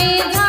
में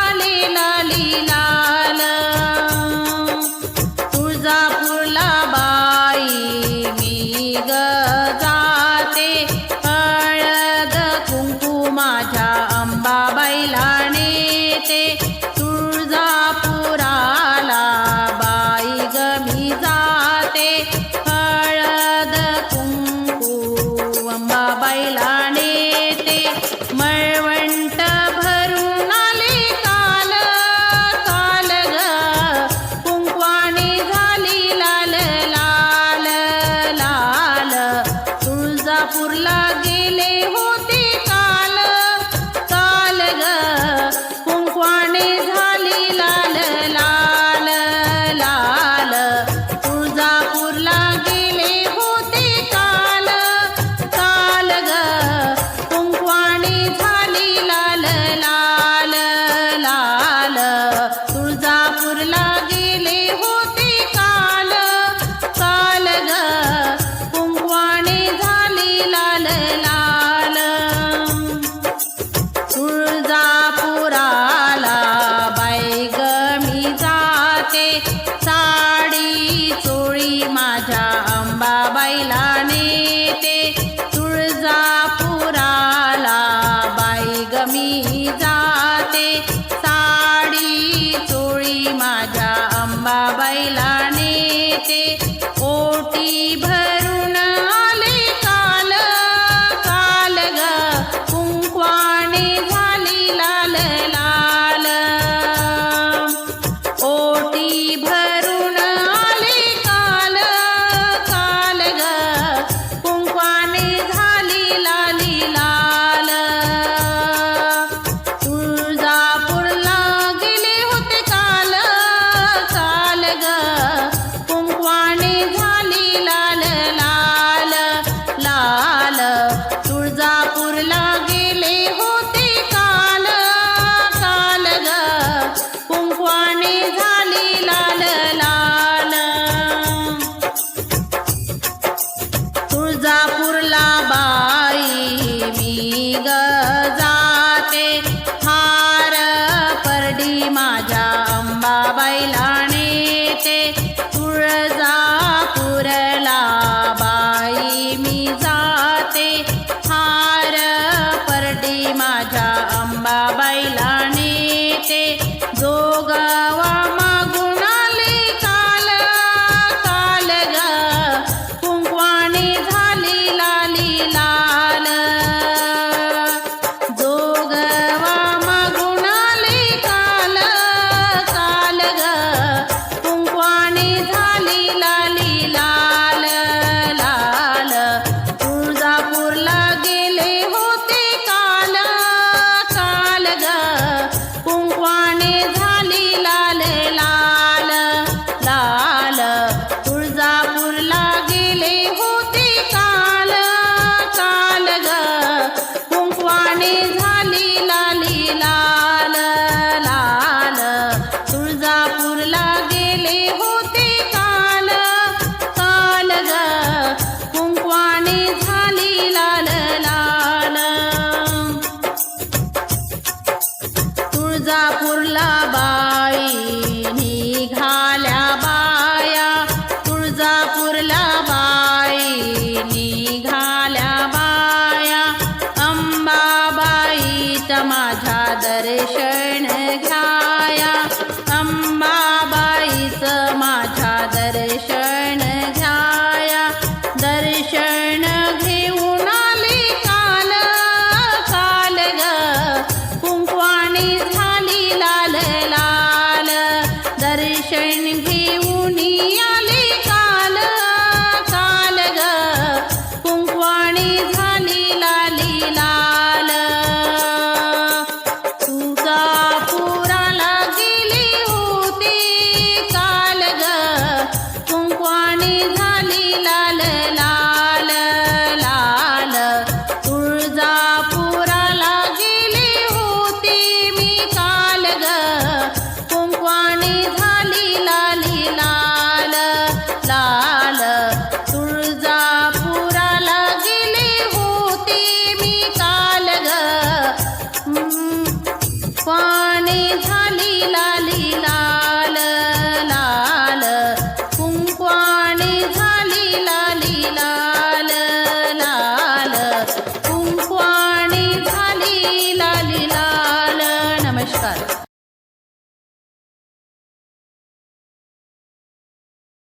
लागे साडी चोळी माझ्या अंबाबाईला नेते तुळजापुराला बाई गमी जा तुळजापुरला बाई मी माझ्या अंबाबाईला नेते. जोगाव